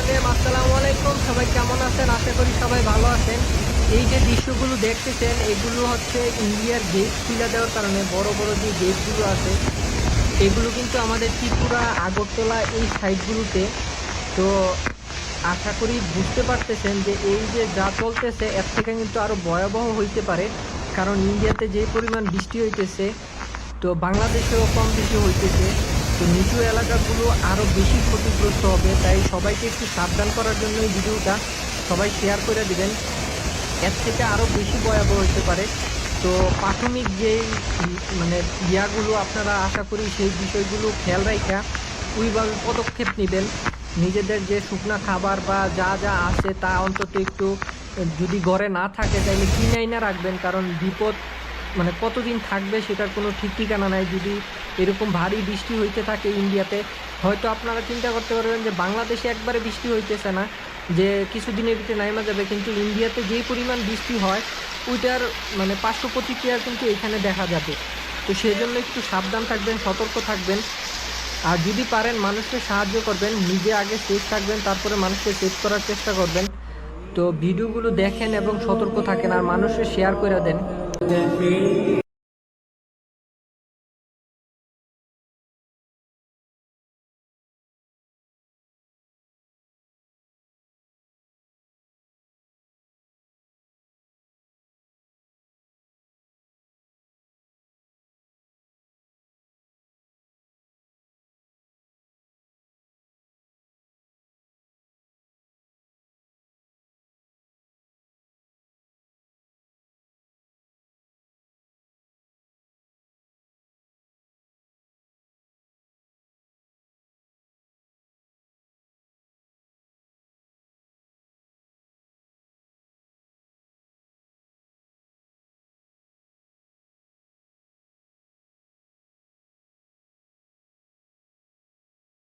রহিম আসসালামু আলাইকুম। সবাই কেমন আছেন? আশা করি সবাই ভালো আছেন। এই যে দৃশ্যগুলো দেখতেছেন, এগুলো হচ্ছে ইন্ডিয়ার গেট খুলে দেওয়ার কারণে বড় বড় যে গেটগুলো আছে, এগুলো কিন্তু আমাদের ত্রিপুরা, আগরতলা এই সাইডগুলোতে তো আশা করি বুঝতে পারতেছেন যে এই যে যা চলতেছে, এর থেকে কিন্তু আরও ভয়াবহ হইতে পারে। কারণ ইন্ডিয়াতে যে পরিমাণ বৃষ্টি হইতেছে, তো বাংলাদেশেও কম বেশি হইতেছে। তো নিচু এলাকাগুলো আরও বেশি ক্ষতিগ্রস্ত হবে, তাই সবাইকে একটু সাবধান করার জন্য এই ভিডিওটা সবাই শেয়ার করে দিবেন। এর থেকে আরও বেশি ভয়াবহ হতে পারে। তো প্রাথমিক যে মানে ইয়াগুলো আপনারা আশা করি সেই বিষয়গুলো খেয়াল রাখা ওইভাবে পদক্ষেপ নেবেন। নিজেদের যে শুকনা খাবার বা যা যা আছে তা অন্তত একটু, যদি ঘরে না থাকে তাহলে কিনাই না রাখবেন, কারণ বিপদ মানে কতদিন থাকবে সেটার কোনো ঠিক ঠিকানা নাই। যদি এরকম ভারী বৃষ্টি হইতে থাকে ইন্ডিয়াতে। হয়তো আপনারা চিন্তা করতে পারবেন যে বাংলাদেশে একবারে বৃষ্টি হইতেছে না, যে কিছুদিনের ভিতরে নাইমা যাবে, কিন্তু ইন্ডিয়াতে যেই পরিমাণ বৃষ্টি হয়, ওইটার মানে পার্শ্ব প্রতিক্রিয়া কিন্তু এখানে দেখা যাবে। তো সেই জন্য একটু সাবধান থাকবেন, সতর্ক থাকবেন। আর যদি পারেন মানুষকে সাহায্য করবেন, নিজে আগে সেফ থাকবেন, তারপরে মানুষকে সেভ করার চেষ্টা করবেন। তো ভিডিওগুলো দেখেন এবং সতর্ক থাকেন, আর মানুষকে শেয়ার করে দেন।